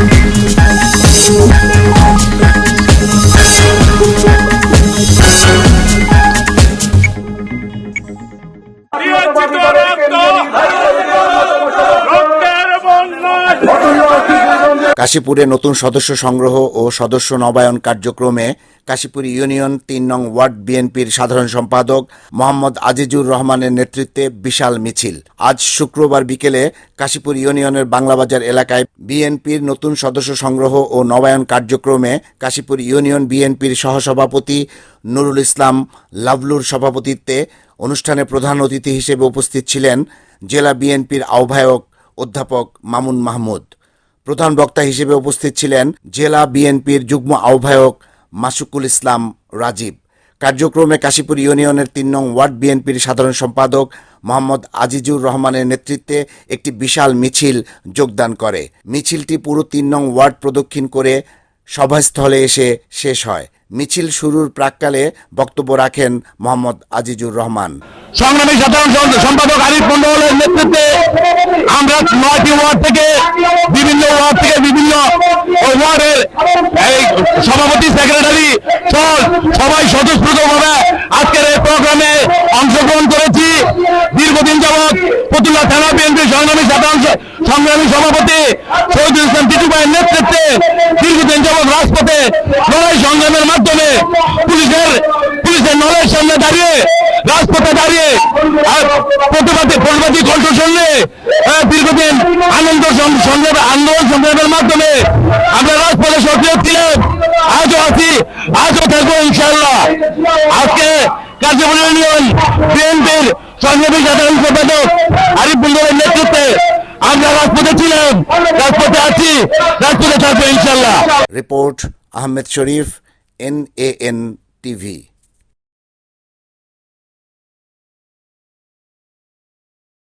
Thank you. কাশীপুরে নতুন সদস্য সংগ্রহ ও সদস্য নবায়ন কার্যক্রমে কাশীপুর ইউনিয়ন তিন নং ওয়ার্ড বিএনপির সাধারণ সম্পাদক মোহাম্মদ আজিজুর রহমানের নেতৃত্বে বিশাল মিছিল। আজ শুক্রবার বিকেলে কাশীপুর ইউনিয়নের বাংলাবাজার এলাকায় বিএনপির নতুন সদস্য সংগ্রহ ও নবায়ন কার্যক্রমে কাশীপুর ইউনিয়ন বিএনপির সহসভাপতি নুরুল ইসলাম লাভলুর সভাপতিত্বে অনুষ্ঠানে প্রধান অতিথি হিসেবে উপস্থিত ছিলেন জেলা বিএনপির আহ্বায়ক অধ্যাপক মামুন মাহমুদ। প্রধান বক্তা হিসেবে উপস্থিত ছিলেন জেলা বিএনপির যুগ্ম আহ্বায়ক মাসুকুল ইসলাম রাজীব। কার্যক্রমে কাশীপুর ইউনিয়নের তিন নং ওয়ার্ড বিএনপির সাধারণ সম্পাদক মোহাম্মদ আজিজুর রহমানের নেতৃত্বে একটি বিশাল মিছিল যোগদান করে। মিছিলটি পুরো তিন নং ওয়ার্ড প্রদক্ষিণ করে সভাস্থলে এসে শেষ হয়। মিছিল শুরুর প্রাককালে বক্তব্য রাখেন মোহাম্মদ আজিজুর রহমান। সংগ্রামী সাধারণ সম্পাদক আরিফ মন্ডলের নেতৃত্বে আমরা নয়টি ওয়ার্ড থেকে এই সভাপতি সেক্রেটারি সহ সবাই স্বতঃস্ফূর্তভাবে আজকের এই প্রোগ্রামে অংশগ্রহণ করেছি। দীর্ঘদিন যাবৎ ফতুল্লা থানা বিএনপি সংগ্রামী সাধারণ সংগ্রামী সভাপতি শহীদুল ইসলাম টিটু ভাইয়ের নেতৃত্বে দীর্ঘদিন যাবৎ রাজপথে লড়াই সংগ্রামের মাধ্যমে পুলিশের পুলিশের নলের সামনে দাঁড়িয়ে, রাজপথে দাঁড়িয়ে প্রতিবাদী প্রতিবাদী কণ্ঠ শুনলে দীর্ঘদিন আনন্দ আন্দোলন সংগ্রামের মাধ্যমে আজও থাকব ইনশাল্লাহ আজকে কার্যকরী ইউনিয়ন, বিএনপির সংগ্রামী সাধারণ সম্পাদক আরিফ মন্ডলের নেতৃত্বে আমরা রাজপথে ছিলাম, রাজপথে আছি, রাজপথে থাকব ইনশাল্লাহ report Ahmed Sharif N A N TV.